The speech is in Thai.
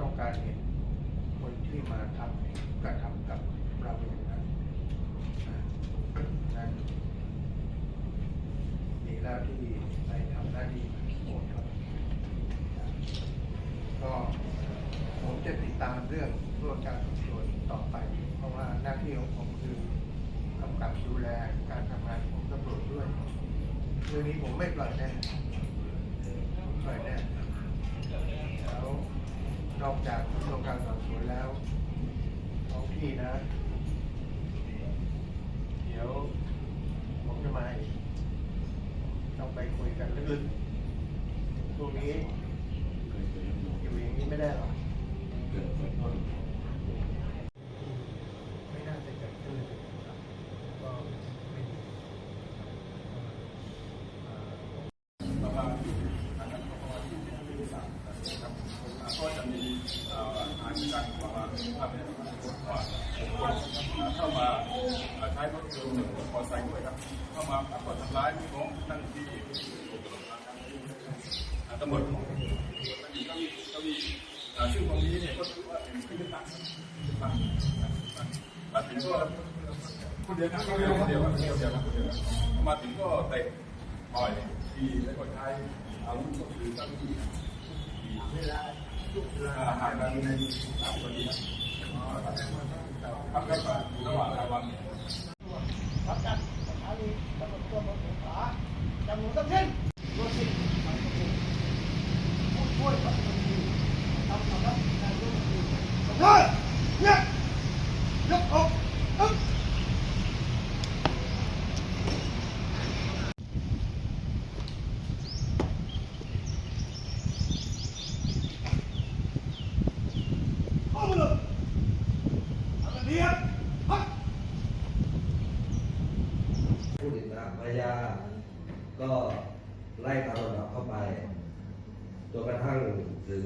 ต้องการเห็นคนที่มาทำกระทำกับเราอย่างนั้นนะนั้นดีแล้วที่ไปทำหน้าที่โอทก็ผมจะติดตามเรื่องรื่องการสอบสวนต่อไป เพราะว่าหน้าที่ของผมคือกำกับดูแลการทำงานของตำรวจด้วยเรื่องนี้ผมไม่ปล่อยแน่ปล่อยแน่ นอกจากกระทรงการสอบสวนแล้วท้องที่นะ เดี๋ยวผมจะมาต้องไปคุยกันลึกๆพวกนี้อยู่อย่างนี้ไม่ได้หรอกไม่น่าจะเกิดขึ้นครับก็ไม่ดีอ่า ประมาณนะครับประมาณที่ที่ที่สาม นะครับก็จะมีอาชญากรรมประมาณว่าเป็นคนกว่าคนเข้ามาใช้รถยนต์หนึ่งมอเตอร์ไซค์ด้วยครับเข้ามาแล้วก็ทำร้ายพี่น้องนั่งที่ตำรวจของก็มีก็มีซึ่งตรงนี้เนี่ยก็ถือว่าเป็นที่ตั้งตั้งมาถึงก็คนเดียวกันคนเดียวคนเดียวคนเดียวคนเดียวคนเดียวมาถึงก็เตะต่อยทีแล้วก็ใช้อาวุธก็คือตั้งที่ คนนี้ครับครับระหว่างระหว่าง รับการสถานีตำรวจตัวเมืองสงขลาจำนวนทั้งสิ้นรวมสิบพันคนผู้ช่วยปฏิบัติดีทำสำนักนายกรัฐมนตรีสำนักเนี่ยยกออกอึ๊บเข้ามาเลยทำกันดีครับพัก ผู้ติดตาม ภรรยา ก็ไล่ตามลำดับเข้าไปจนกระทั่งถึง